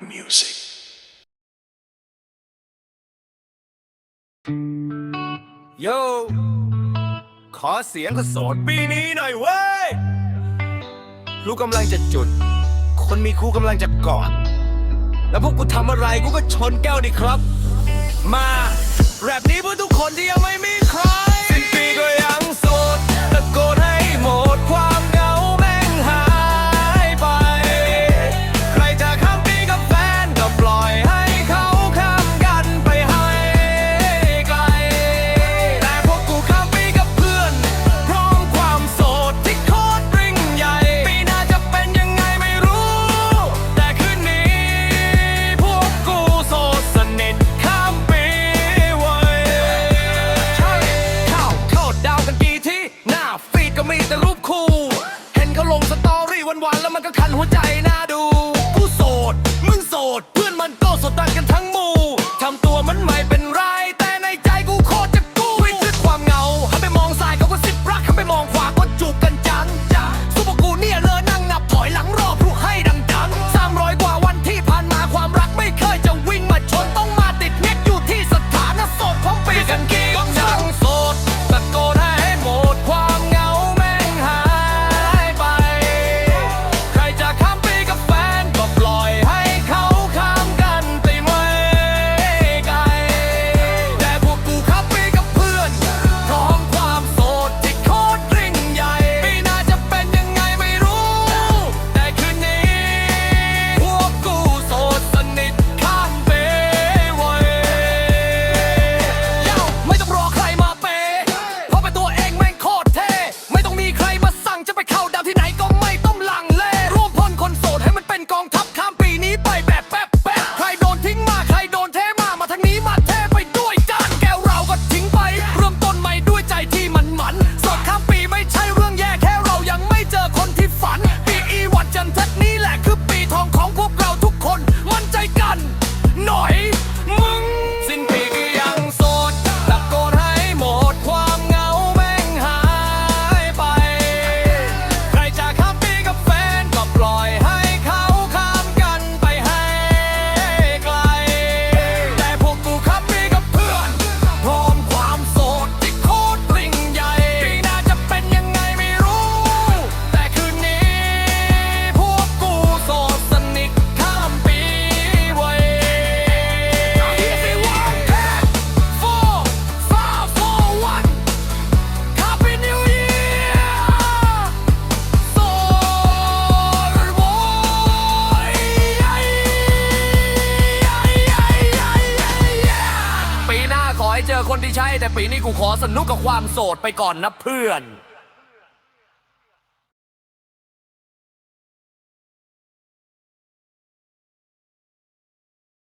music. Yo ขอเสียงคนโสดปีนี้หน่อยเว้ย ลูกกำลังจะจุด คนมีคู่กำลังจะกอด แล้วพวกกูทำอะไรกูก็ชนแก้วดิครับ มา แรปนี้เพื่อทุกคนที่ยั วันๆแล้วมันก็คันหัวใจน่าดู กูโสด มึงโสด เพื่อนมันก็โสดต่างกันทั้ง น้าขอให้เจอคนที่ใช่ แต่ปีนี้กูขอสนุกกับความโสดไปก่อนนะเพื่อน